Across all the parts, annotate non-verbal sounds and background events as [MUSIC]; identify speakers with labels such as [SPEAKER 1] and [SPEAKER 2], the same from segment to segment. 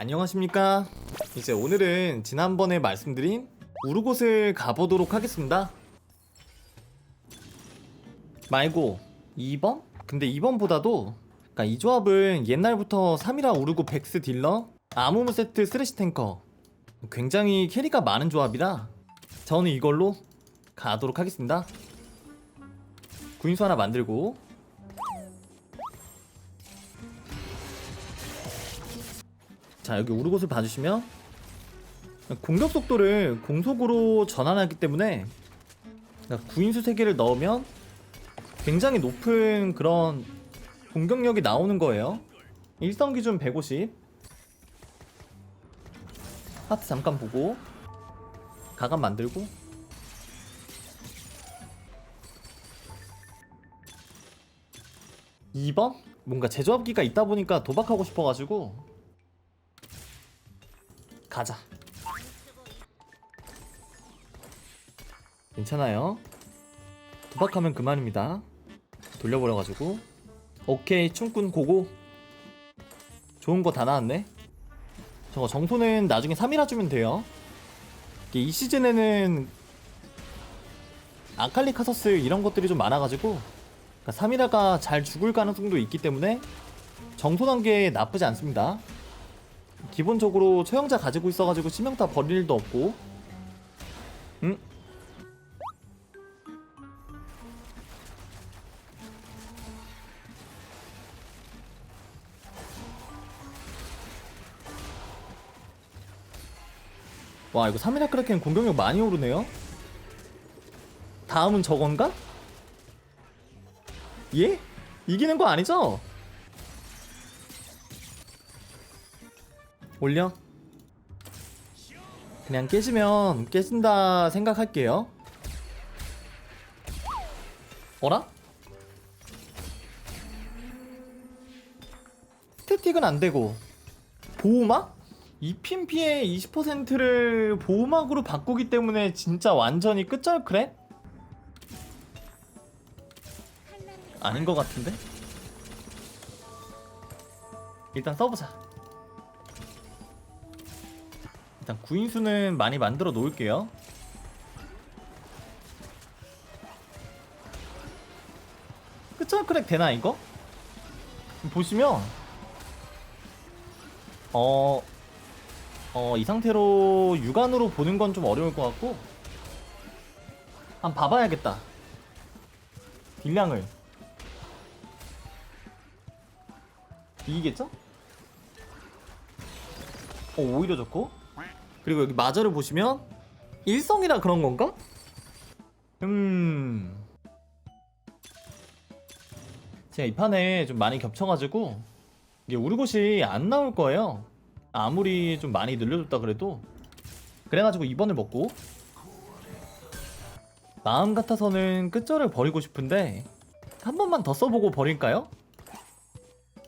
[SPEAKER 1] 안녕하십니까? 이제 오늘은 지난번에 말씀드린 우르곳을 가보도록 하겠습니다. 말고 2번? 근데 2번보다도 그러니까 이 조합은 옛날부터 3이라 우르고 백스 딜러 아무무 세트 쓰레시 탱커. 굉장히 캐리가 많은 조합이라 저는 이걸로 가도록 하겠습니다. 구인수 하나 만들고 자 여기 우르곳을 봐주시면 공격 속도를 공속으로 전환하기 때문에 그러니까 구인수 3개를 넣으면 굉장히 높은 그런 공격력이 나오는 거예요. 일성 기준 150 하트 잠깐 보고 가감 만들고. 이번? 뭔가 제조합기가 있다 보니까 도박하고 싶어가지고 가자. 괜찮아요? 도박하면 그만입니다. 돌려버려가지고. 오케이 춤꾼 고고. 좋은 거 다 나왔네. 저거 정소는 나중에 3이라 주면 돼요. 이 시즌에는 아칼리 카서스 이런 것들이 좀 많아가지고 그러니까 3이라가 잘 죽을 가능성도 있기 때문에 정소 단계 나쁘지 않습니다 기본적으로 처형자 가지고 있어가지고 치명타 버릴 일도 없고 응? 와 이거 3이라 크라켄 공격력 많이 오르네요 다음은 저건가? 예? 이기는 거 아니죠? 올려 그냥 깨지면 깨진다 생각할게요 어라? 스태틱은 안되고 보호막? 이핀 피해 20%를 보호막으로 바꾸기 때문에 진짜 완전히 끝절크래? 아닌 것 같은데? 일단 써보자 일단 구인수는 많이 만들어 놓을게요. 끝절 크랙 되나 이거? 보시면 어... 어, 이 상태로 육안으로 보는 건 좀 어려울 것 같고 한번 봐봐야겠다. 딜량을. 이기겠죠? 어, 오히려 좋고 그리고 여기 마저를 보시면 일성이라 그런 건가? 음 제가 이 판에 좀 많이 겹쳐가지고 이게 우르곳이 안 나올 거예요 아무리 좀 많이 늘려줬다 그래도 그래가지고 2번을 먹고 마음 같아서는 끝절을 버리고 싶은데 한 번만 더 써보고 버릴까요?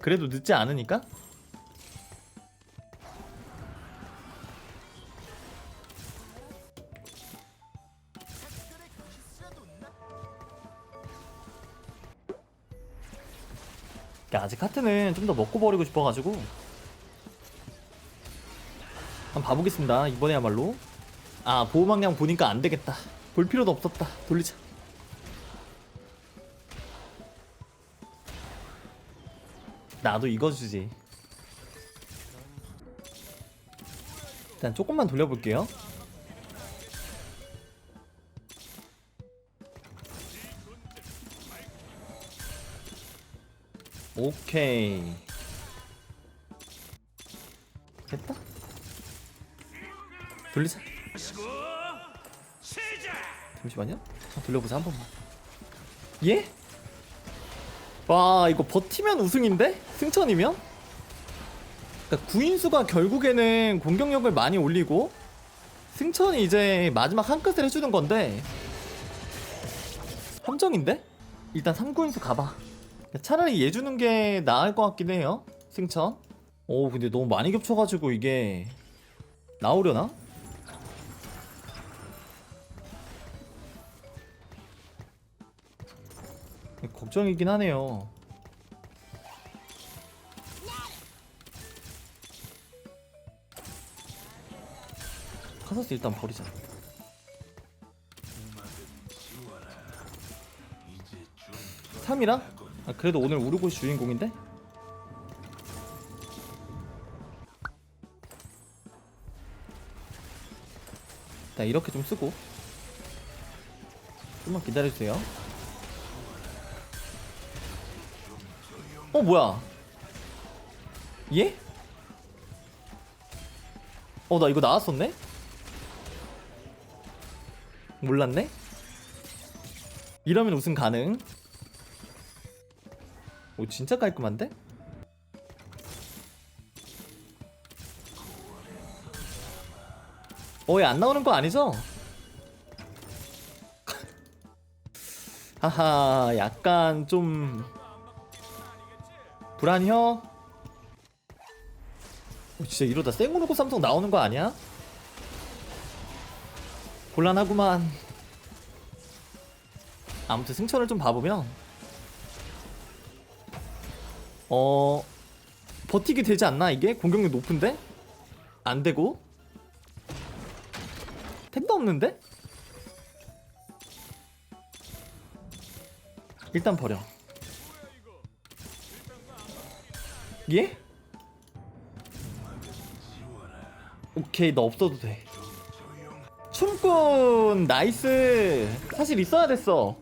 [SPEAKER 1] 그래도 늦지 않으니까? 아직 하트는 좀 더 먹고 버리고 싶어가지고. 한번 봐보겠습니다 이번에야말로. 아 보호막량 보니까 안되겠다. 볼 필요도 없었다. 돌리자. 나도 이거 주지. 일단 조금만 돌려볼게요 오케이 됐다 돌리자 잠시만요 자, 돌려보자 한 번만 예? 와 이거 버티면 우승인데? 승천이면? 그러니까 구인수가 결국에는 공격력을 많이 올리고 승천이 이제 마지막 한 끗을 해주는 건데 함정인데? 일단 3구인수 가봐 차라리 얘 주는 게 나을 것 같긴 해요 승천 오 근데 너무 많이 겹쳐가지고 이게 나오려나? 걱정이긴 하네요 카서스 일단 버리자. 삼이라 아, 그래도 오늘 우르고시 주인공인데? 자 이렇게 좀 쓰고 좀만 기다려주세요 어 뭐야 예? 어 나 이거 나왔었네? 몰랐네? 이러면 우승 가능 오 진짜 깔끔한데? 어얘 안 나오는 거 아니죠? [LAUGHS] 하하 약간 좀 불안혀? 어, 진짜 이러다 생으로고 삼성 나오는 거 아니야? 곤란하구만 아무튼 승천을 좀 봐보면 어 버티게 되지 않나 이게? 공격력 높은데? 안 되고? 템도 없는데? 일단 버려. 예? 오케이 너 없어도 돼. 춤꾼 나이스! 사실 있어야 됐어.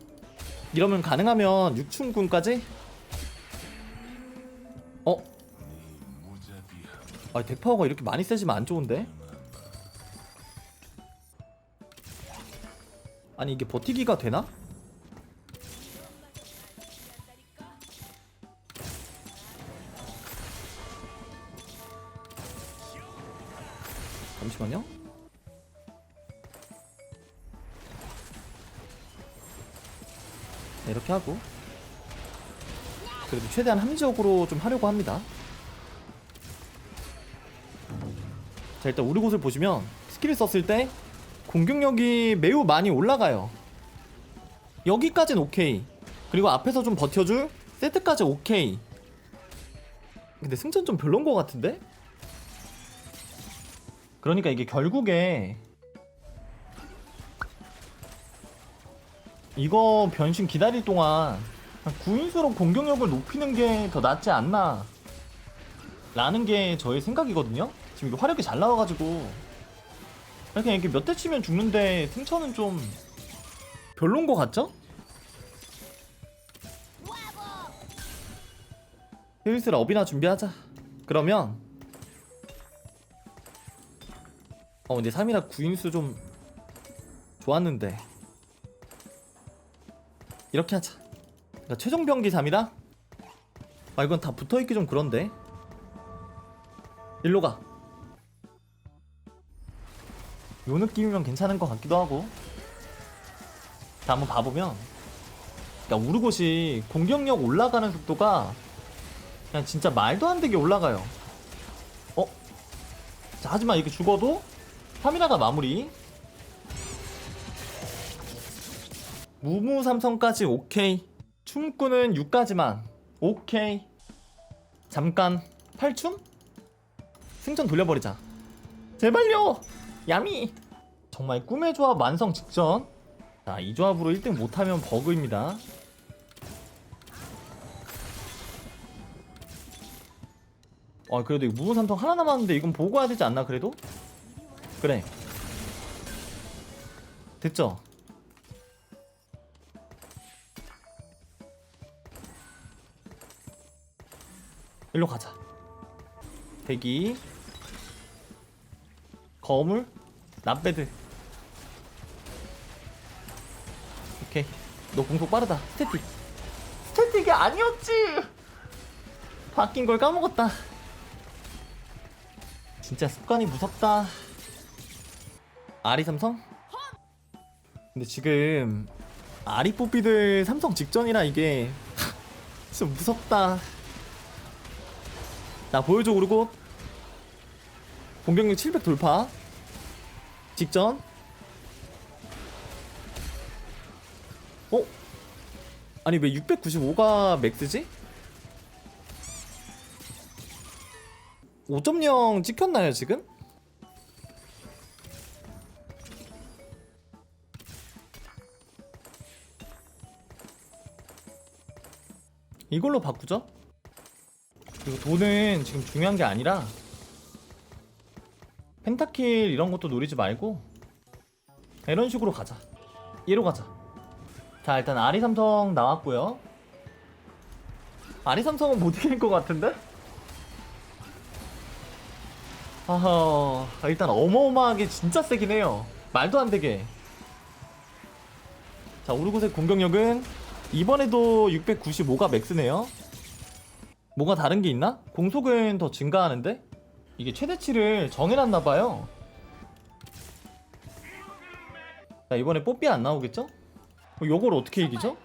[SPEAKER 1] 이러면 가능하면 육춤꾼까지 아 덱파워가 이렇게 많이 세지면 안 좋은데? 아니 이게 버티기가 되나? 잠시만요 네, 이렇게 하고 그래도 최대한 합리적으로 좀 하려고 합니다 자 일단 우리 곳을 보시면 스킬을 썼을 때 공격력이 매우 많이 올라가요. 여기까진 오케이. 그리고 앞에서 좀 버텨줄 세트까지 오케이. 근데 승천 좀 별론 것 같은데? 그러니까 이게 결국에 이거 변신 기다릴 동안 구인수로 공격력을 높이는 게 더 낫지 않나 라는 게 저의 생각이거든요 지금 화력이 잘 나와가지고. 그냥 이렇게 몇 대 치면 죽는데 승천은 좀 별론 것 같죠? 슬슬 업이나 준비하자. 그러면 어 근데 3이라 구인수 좀 좋았는데. 이렇게 하자. 그러니까 최종 병기 3이라? 아 이건 다 붙어있기 좀 그런데. 일로 가 요 느낌이면 괜찮은 것 같기도 하고. 자 한번 봐보면. 그러니까 우르곳이 공격력 올라가는 속도가 그냥 진짜 말도 안 되게 올라가요. 어? 자 하지만 이렇게 죽어도 3이라가 마무리. 무무 삼성까지 오케이. 춤꾼은 6까지만 오케이. 잠깐 8춤? 승천 돌려버리자. 제발요 야미! 정말 꿈의 조합 완성 직전. 자 이 조합으로 1등 못하면 버그입니다. 아 그래도 삼성 하나 남았는데 이건 보고 와야 되지 않나 그래도? 그래. 됐죠? 일로 가자. 대기. 거물 남배드. 오케이. 너 공속 빠르다. 스태틱. 스태틱이 아니었지! 바뀐 걸 까먹었다. 진짜 습관이 무섭다. 아리 삼성? 근데 지금 아리 뽀삐들 삼성 직전이라 이게 [LAUGHS] 좀 무섭다. 나 보여줘 오르고. 공격력 700 돌파 직전 어? 아니 왜 695가 맥스지? 5.0 찍혔나요 지금? 이걸로 바꾸죠? 그리고 돈은 지금 중요한 게 아니라 펜타킬 이런 것도 노리지 말고 이런 식으로 가자 얘로 가자 자 일단 아리 삼성 나왔고요 아리 삼성은 못 이길 것 같은데? 아하 일단 어마어마하게 진짜 세긴 해요 말도 안 되게 자 우르고색 공격력은 이번에도 695가 맥스네요 뭐가 다른 게 있나? 공속은 더 증가하는데? 이게 최대치를 정해놨나봐요 자 이번에 뽀삐 안 나오겠죠? 어, 요걸 어떻게 이기죠?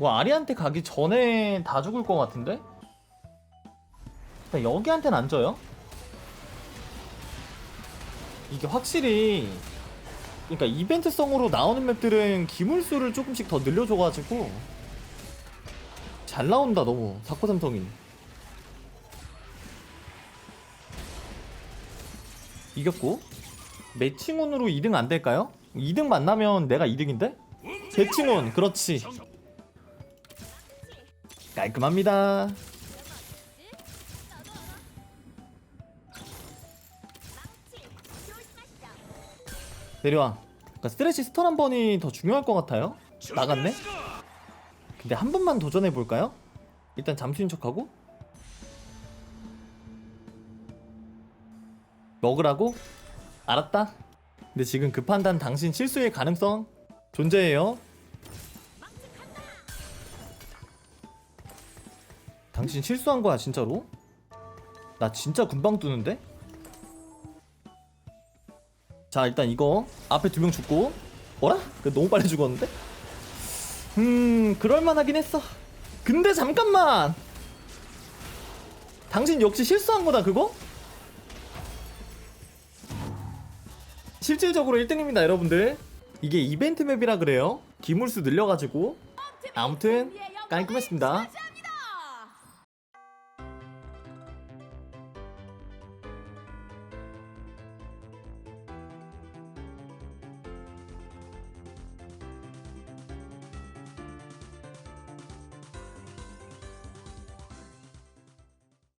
[SPEAKER 1] 와 아리한테 가기 전에 다 죽을 것 같은데? 자, 여기한테는 안 져요? 이게 확실히 그러니까 이벤트성으로 나오는 맵들은 기물수를 조금씩 더 늘려줘가지고 잘 나온다 너무 사코 삼성이 이겼고 매칭온으로 2등 안 될까요? 2등 만나면 내가 2등인데? 매칭온 그렇지 깔끔합니다 내려와 그러니까 스트레치 스턴 한 번이 더 중요할 것 같아요 나갔네? 근데 한 번만 도전해 볼까요? 일단 잠수인 척하고 먹으라고? 알았다 근데 지금 그 판단 당신 실수의 가능성 존재해요 당신 실수한 거야 진짜로? 나 진짜 금방 뜨는데? 자 일단 이거 앞에 두 명 죽고? 그 너무 빨리 죽었는데? 음 그럴만하긴 했어 근데 잠깐만 당신 역시 실수한 거다 그거? 실질적으로 1등입니다 여러분들. 이게 이벤트 맵이라 그래요. 기물수 늘려가지고. 아무튼 깔끔했습니다